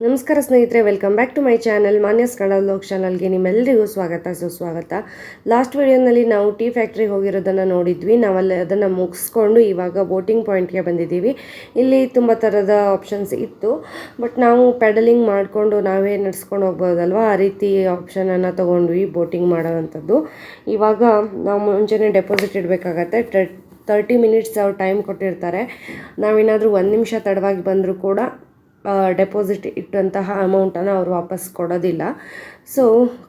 ನಮಸ್ಕಾರ ಸ್ನೇಹಿತರೆ welcome back to my channel Manyas Kannada Lok ಚಾನಲ್ಗೆ ನಿಮ್ಮೆಲ್ಲರಿಗೂ ಸ್ವಾಗತ, ಸುಸ್ವಾಗತ. ಲಾಸ್ಟ್ ವಿಡಿಯೋನಲ್ಲಿ ನಾವು ಟೀ ಫ್ಯಾಕ್ಟ್ರಿಗೆ ಹೋಗಿರೋದನ್ನು ನೋಡಿದ್ವಿ. ನಾವಲ್ಲಿ ಅದನ್ನು ಮುಗಿಸ್ಕೊಂಡು ಇವಾಗ ಬೋಟಿಂಗ್ ಪಾಯಿಂಟ್ಗೆ ಬಂದಿದ್ದೀವಿ. ಇಲ್ಲಿ ತುಂಬ ಥರದ ಆಪ್ಷನ್ಸ್ ಇತ್ತು. ಬಟ್ ನಾವು ಪೆಡಲಿಂಗ್ ಮಾಡಿಕೊಂಡು ನಾವೇ ನಡ್ಸ್ಕೊಂಡು ಹೋಗ್ಬೋದಲ್ವ? ಆ ರೀತಿ ಆಪ್ಷನನ್ನು ತೊಗೊಂಡ್ವಿ ಬೋಟಿಂಗ್ ಮಾಡೋವಂಥದ್ದು. ಇವಾಗ ನಾವು ಮುಂಚೆನೇ ಡೆಪಾಸಿಟ್ ಇಡಬೇಕಾಗತ್ತೆ. ತರ್ಟಿ ಮಿನಿಟ್ಸ್ ಅವ್ರು ಟೈಮ್ ಕೊಟ್ಟಿರ್ತಾರೆ. ನಾವೇನಾದರೂ ಒಂದು ನಿಮಿಷ ತಡವಾಗಿ ಬಂದರೂ ಕೂಡ ಡೆಪಾಸಿಟ್ ಇಟ್ಟಂತಹ ಅಮೌಂಟನ್ನು ಅವರು ವಾಪಸ್ ಕೊಡೋದಿಲ್ಲ. ಸೊ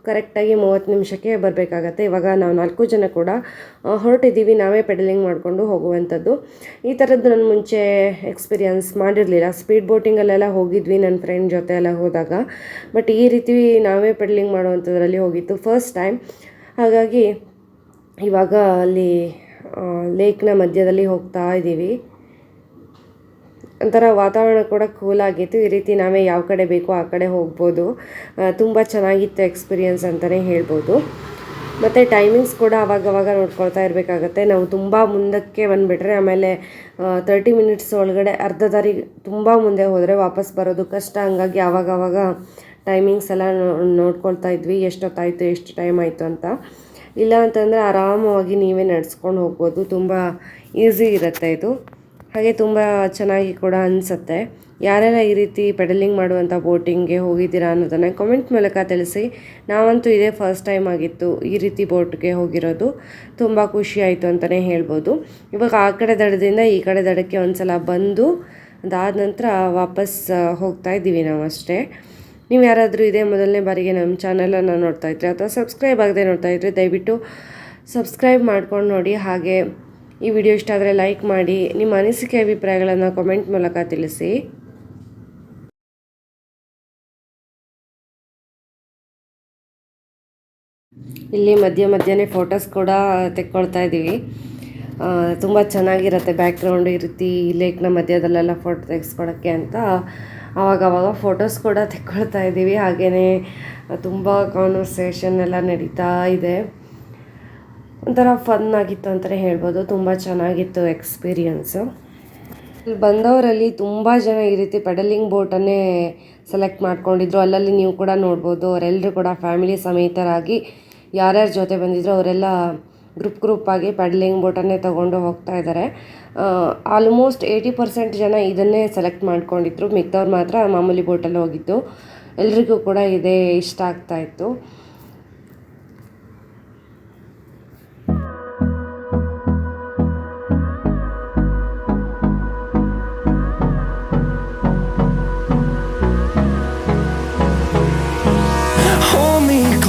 ಕರೆಕ್ಟಾಗಿ ಮೂವತ್ತು ನಿಮಿಷಕ್ಕೆ ಬರಬೇಕಾಗತ್ತೆ. ಇವಾಗ ನಾವು ನಾಲ್ಕು ಜನ ಕೂಡ ಹೊರಟಿದ್ದೀವಿ. ನಾವೇ ಪೆಡಲಿಂಗ್ ಮಾಡಿಕೊಂಡು ಹೋಗುವಂಥದ್ದು. ಈ ಥರದ್ದು ನಾನು ಮುಂಚೆ ಎಕ್ಸ್ಪೀರಿಯನ್ಸ್ ಮಾಡಿರಲಿಲ್ಲ. ಸ್ಪೀಡ್ ಬೋಟಿಂಗಲ್ಲೆಲ್ಲ ಹೋಗಿದ್ವಿ ನನ್ನ ಫ್ರೆಂಡ್ ಜೊತೆ ಎಲ್ಲ ಹೋದಾಗ. ಬಟ್ ಈ ರೀತಿ ನಾವೇ ಪೆಡಲಿಂಗ್ ಮಾಡುವಂಥದ್ರಲ್ಲಿ ಹೋಗಿತ್ತು ಫಸ್ಟ್ ಟೈಮ್ ಹಾಗಾಗಿ ಇವಾಗ ಅಲ್ಲಿ ಲೇಕ್ನ ಮಧ್ಯದಲ್ಲಿ ಹೋಗ್ತಾ ಇದ್ದೀವಿ ಒಂಥರ ವಾತಾವರಣ ಕೂಡ ಕೂಲ್ ಆಗಿತ್ತು. ಈ ರೀತಿ ನಾವೇ ಯಾವ ಕಡೆ ಬೇಕೋ ಆ ಕಡೆ ಹೋಗ್ಬೋದು. ತುಂಬ ಚೆನ್ನಾಗಿತ್ತು ಎಕ್ಸ್ಪೀರಿಯನ್ಸ್ ಅಂತಲೇ ಹೇಳ್ಬೋದು. ಮತ್ತು ಟೈಮಿಂಗ್ಸ್ ಕೂಡ ಅವಾಗವಾಗ ನೋಡ್ಕೊಳ್ತಾ ಇರಬೇಕಾಗತ್ತೆ. ನಾವು ತುಂಬ ಮುಂದಕ್ಕೆ ಬಂದುಬಿಟ್ರೆ ಆಮೇಲೆ ತರ್ಟಿ ಮಿನಿಟ್ಸ್ ಒಳಗಡೆ ಅರ್ಧ ದಾರಿ ತುಂಬ ಮುಂದೆ ಹೋದರೆ ವಾಪಸ್ ಬರೋದು ಕಷ್ಟ. ಹಂಗಾಗಿ ಆವಾಗವಾಗ ಟೈಮಿಂಗ್ಸ್ ಎಲ್ಲ ನೋಡ್ಕೊಳ್ತಾ ಇದ್ವಿ. ಎಷ್ಟೊತ್ತಾಯಿತು, ಎಷ್ಟು ಟೈಮ್ ಆಯಿತು ಅಂತ. ಇಲ್ಲ ಅಂತಂದರೆ ಆರಾಮವಾಗಿ ನೀವೇ ನಡೆಸ್ಕೊಂಡು ಹೋಗ್ಬೋದು. ತುಂಬ ಈಸಿ ಇರುತ್ತೆ ಇದು. ಹಾಗೆ ತುಂಬ ಚೆನ್ನಾಗಿ ಕೂಡ ಅನಿಸುತ್ತೆ. ಯಾರೆಲ್ಲ ಈ ರೀತಿ ಪೆಡಲಿಂಗ್ ಮಾಡುವಂಥ ಬೋಟಿಂಗ್ಗೆ ಹೋಗಿದ್ದೀರಾ ಅನ್ನೋದನ್ನು ಕಮೆಂಟ್ ಮೂಲಕ ತಿಳಿಸಿ. ನಾವಂತೂ ಇದೇ ಫಸ್ಟ್ ಟೈಮ್ ಆಗಿತ್ತು ಈ ರೀತಿ ಬೋಟ್ಗೆ ಹೋಗಿರೋದು. ತುಂಬ ಖುಷಿ ಆಯಿತು ಅಂತಲೇ ಹೇಳ್ಬೋದು. ಇವಾಗ ಆ ಕಡೆ ದಡದಿಂದ ಈ ಕಡೆ ದಡಕ್ಕೆ ಒಂದು ಸಲ ಬಂದು ಅದಾದ ನಂತರ ವಾಪಸ್ ಹೋಗ್ತಾ ಇದ್ದೀವಿ ನಾವು ಅಷ್ಟೇ ನೀವು ಯಾರಾದರೂ ಇದೇ ಮೊದಲನೇ ಬಾರಿಗೆ ನಮ್ಮ ಚಾನಲನ್ನು ನೋಡ್ತಾ ಇದ್ರೆ ಅಥವಾ ಸಬ್ಸ್ಕ್ರೈಬ್ ಆಗದೆ ನೋಡ್ತಾ ಇದ್ರೆ ದಯವಿಟ್ಟು ಸಬ್ಸ್ಕ್ರೈಬ್ ಮಾಡ್ಕೊಂಡು ನೋಡಿ. ಹಾಗೆ ಈ ವಿಡಿಯೋ ಇಷ್ಟ ಆದರೆ ಲೈಕ್ ಮಾಡಿ, ನಿಮ್ಮ ಅನಿಸಿಕೆ ಅಭಿಪ್ರಾಯಗಳನ್ನು ಕಮೆಂಟ್ ಮೂಲಕ ತಿಳಿಸಿ. ಇಲ್ಲಿ ಮಧ್ಯ ಮಧ್ಯನೇ ಫೋಟೋಸ್ ಕೂಡ ತೆಕ್ಕೊಳ್ತಾ ಇದ್ದೀವಿ. ತುಂಬ ಚೆನ್ನಾಗಿರುತ್ತೆ ಬ್ಯಾಕ್ಗ್ರೌಂಡ್ ಈ ರೀತಿ ಲೇಕ್ನ ಮಧ್ಯದಲ್ಲೆಲ್ಲ ಫೋಟೋ ತೆಗೆಸ್ಕೊಳಕ್ಕೆ ಅಂತ. ಆವಾಗ ಆವಾಗ ಫೋಟೋಸ್ ಕೂಡ ತೆಕ್ಕೊಳ್ತಾ ಇದ್ದೀವಿ. ಹಾಗೆಯೇ ತುಂಬ ಕಾನ್ವರ್ಸೇಷನ್ ಎಲ್ಲ ನಡೀತಾ ಇದೆ. ಒಂಥರ ಫನ್ ಆಗಿತ್ತು ಅಂತಲೇ ಹೇಳ್ಬೋದು. ತುಂಬ ಚೆನ್ನಾಗಿತ್ತು ಎಕ್ಸ್ಪೀರಿಯನ್ಸು. ಇಲ್ಲಿ ಬಂದವರಲ್ಲಿ ತುಂಬ ಜನ ಈ ರೀತಿ ಪೆಡಲಿಂಗ್ ಬೋಟನ್ನೇ ಸೆಲೆಕ್ಟ್ ಮಾಡ್ಕೊಂಡಿದ್ರು. ಅಲ್ಲಲ್ಲಿ ನೀವು ಕೂಡ ನೋಡ್ಬೋದು ಅವರೆಲ್ಲರೂ ಕೂಡ ಫ್ಯಾಮಿಲಿ ಸಮೇತರಾಗಿ ಯಾರ್ಯಾರ ಜೊತೆ ಬಂದಿದ್ರು ಅವರೆಲ್ಲ ಗ್ರೂಪ್ ಗ್ರೂಪ್ ಆಗಿ ಪೆಡಲಿಂಗ್ ಬೋಟನ್ನೇ ತಗೊಂಡು ಹೋಗ್ತಾ ಇದ್ದಾರೆ ಆಲ್ಮೋಸ್ಟ್ ಏಯ್ಟಿ ಪರ್ಸೆಂಟ್ ಜನ ಇದನ್ನೇ ಸೆಲೆಕ್ಟ್ ಮಾಡ್ಕೊಂಡಿದ್ರು. ಮಿಕ್ದವ್ರು ಮಾತ್ರ ಮಾಮೂಲಿ ಬೋಟಲ್ಲಿ ಹೋಗಿದ್ದು. ಎಲ್ರಿಗೂ ಕೂಡ ಇದೇ ಇಷ್ಟ ಆಗ್ತಾ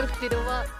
るっていう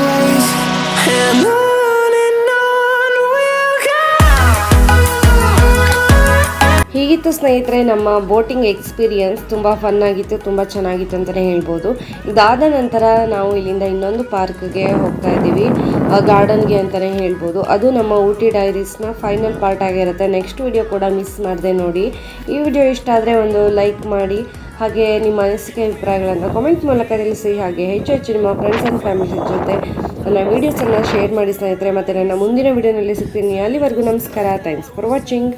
ಹೀಗಿತ್ತು ಸ್ನೇಹಿತರೆ, ನಮ್ಮ ಬೋಟಿಂಗ್ ಎಕ್ಸ್ಪೀರಿಯನ್ಸ್ ತುಂಬ ಫನ್ ಆಗಿತ್ತು, ತುಂಬ ಚೆನ್ನಾಗಿತ್ತು ಅಂತಲೇ ಹೇಳ್ಬೋದು. ಇದಾದ ನಂತರ ನಾವು ಇಲ್ಲಿಂದ ಇನ್ನೊಂದು ಪಾರ್ಕ್ಗೆ ಹೋಗ್ತಾ ಇದ್ದೀವಿ ಗಾರ್ಡನ್ಗೆ ಅಂತಲೇ ಹೇಳ್ಬೋದು. ಅದು ನಮ್ಮ ಊಟಿ ಡೈರೀಸ್ನ ಫೈನಲ್ ಪಾರ್ಟ್ ಆಗಿರುತ್ತೆ. ನೆಕ್ಸ್ಟ್ ವಿಡಿಯೋ ಕೂಡ ಮಿಸ್ ಮಾಡಿದೆ ನೋಡಿ. ಈ ವಿಡಿಯೋ ಇಷ್ಟ ಆದರೆ ಒಂದು ಲೈಕ್ ಮಾಡಿ, ಹಾಗೆ ನಿಮ್ಮ ಅನಿಸಿಕೆ ಅಭಿಪ್ರಾಯಗಳನ್ನು ಕಾಮೆಂಟ್ ಮೂಲಕ ತಿಳಿಸಿ, ಹಾಗೆ ಹೆಚ್ಚು ಹೆಚ್ಚು ನಿಮ್ಮ ಫ್ರೆಂಡ್ಸ್ ಆ್ಯಂಡ್ ಫ್ಯಾಮಿಲಿ ಜೊತೆ ನನ್ನ ವೀಡಿಯೋಸನ್ನು ಶೇರ್ ಮಾಡಿ ಸ್ನೇಹಿತರೆ. ಮತ್ತು ನನ್ನ ಮುಂದಿನ ವೀಡಿಯೋನಲ್ಲಿ ಸಿಗ್ತೀನಿ. ಅಲ್ಲಿವರೆಗೂ ನಮಸ್ಕಾರ. Thanks for watching